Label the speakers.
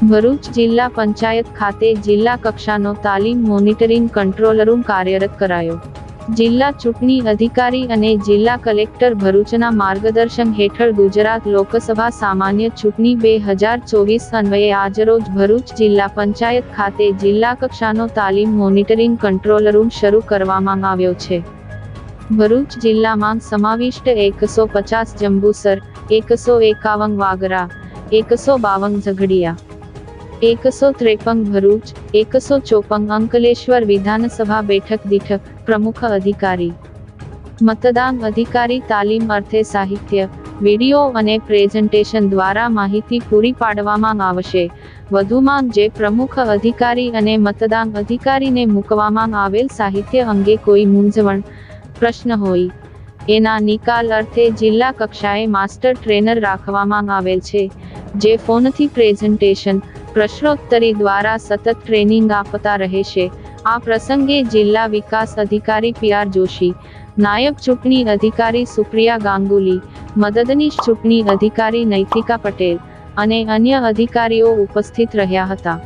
Speaker 1: ભરૂચ જિલ્લા પંચાયત ખાતે જિલ્લા કક્ષાનો તાલીમ મોનિટરિંગ કંટ્રોલ રૂમ કાર્યરત કરાયો. જિલ્લા ચૂંટણી અધિકારી અને જિલ્લા કલેક્ટર ભરૂચના માર્ગદર્શન હેઠળ ગુજરાત લોકસભા સામાન્ય ચૂંટણી બે હજાર ચોવીસ અન્વયે આજરોજ ભરૂચ જિલ્લા પંચાયત ખાતે જિલ્લા કક્ષાનો તાલીમ મોનિટરિંગ કંટ્રોલ રૂમ શરૂ કરવામાં આવ્યો છે. ભરૂચ જિલ્લામાં સમાવિષ્ટ એકસો પચાસ જંબુસર, એકસો એકાવન વાગરા, એકસો બાવન ઝઘડિયા એકસો ત્રેપન ભરૂચ, એકસો ચોપન અંકલેશ્વર વિધાનસભા બેઠક દીઠ પ્રમુખ અધિકારી. મતદાન અધિકારી તાલીમ અર્થે સાહિત્ય, વીડિયો અને પ્રેઝન્ટેશન દ્વારા માહિતી પૂરી પાડવામાં આવશે. વધુમાં જે પ્રમુખ અધિકારી અને મતદાન અધિકારીને મૂકવામાં આવેલ સાહિત્ય અંગે કોઈ મૂંઝવણ, પ્રશ્ન હોય. એના નિકાલ અર્થે જિલ્લા કક્ષાએ માસ્ટર ટ્રેનર રાખવામાં આવેલ છે, જે ફોનથી પ્રેઝન્ટેશન પ્રશ્નોત્તરી દ્વારા સતત ટ્રેનિંગ આપતા રહેશે. આ પ્રસંગે જિલ્લા વિકાસ અધિકારી પીઆર જોશી, નાયબ ચૂંટણી અધિકારી સુપ્રિયા ગાંગુલી, મદદનીશ ચૂંટણી અધિકારી નૈતિકા પટેલ અને અન્ય અધિકારીઓ ઉપસ્થિત રહ્યા હતા.